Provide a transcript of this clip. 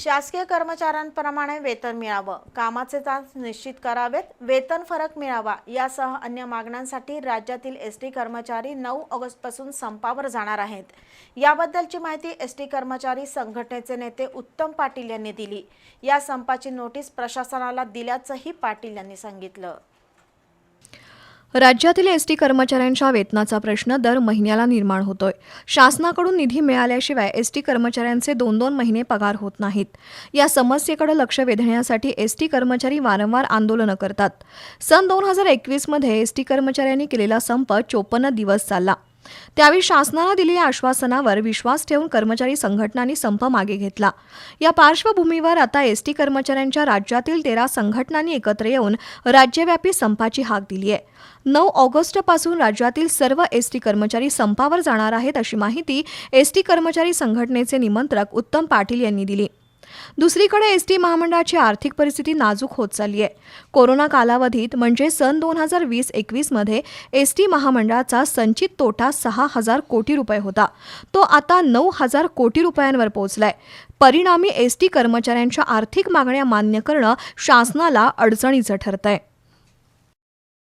शासकीय कर्मचाऱ्यांप्रमाणे वेतन मिळावं. कामाचे तास निश्चित करावेत. वेतन फरक मिळावा यासह अन्य मागण्यांसाठी राज्यातील एस टी कर्मचारी नऊ ऑगस्टपासून संपावर जाणार आहेत. याबद्दलची माहिती एस टी कर्मचारी संघटनेचे नेते उत्तम पाटील यांनी दिली. या संपाची नोटीस प्रशासनाला दिल्याचंही पाटील यांनी सांगितलं. राज्यातील एस टी कर्मचाऱ्यांच्या वेतनाचा प्रश्न दर महिन्याला निर्माण होतोय. शासनाकडून निधी मिळाल्याशिवाय एस टी कर्मचाऱ्यांचे दोन दोन महिने पगार होत नाहीत. या समस्येकडे लक्ष वेधण्यासाठी एस टी कर्मचारी वारंवार आंदोलनं करतात. सन दोन हजार एकवीसमध्ये एस टी कर्मचाऱ्यांनी केलेला संप चोपन्न दिवस चालला. त्यावेळी शासनानं दिलेल्या आश्वासनावर विश्वास ठेवून कर्मचारी संघटनांनी संप मागे घेतला. या पार्श्वभूमीवर आता एस टी कर्मचाऱ्यांच्या राज्यातील तेरा संघटनांनी एकत्र येऊन राज्यव्यापी संपाची हाक दिली आहे. नऊ ऑगस्टपासून राज्यातील सर्व एस टी कर्मचारी संपावर जाणार आहेत अशी माहिती एस टी कर्मचारी संघटनेचे निमंत्रक उत्तम पाटील यांनी दिली. दुसरीकडे एस टी महामंडळाची आर्थिक परिस्थिती नाजूक होत चालली आहे. कोरोना कालावधीत म्हणजे सन दोन हजार वीस एकवीसमध्ये एस टी महामंडळाचा संचित तोटा सहा हजार कोटी रुपये होता. तो आता नऊ हजार कोटी रुपयांवर पोहोचलाय. परिणामी एस टी कर्मचाऱ्यांच्या आर्थिक मागण्या मान्य करणं शासनाला अडचणीचं ठरतंय.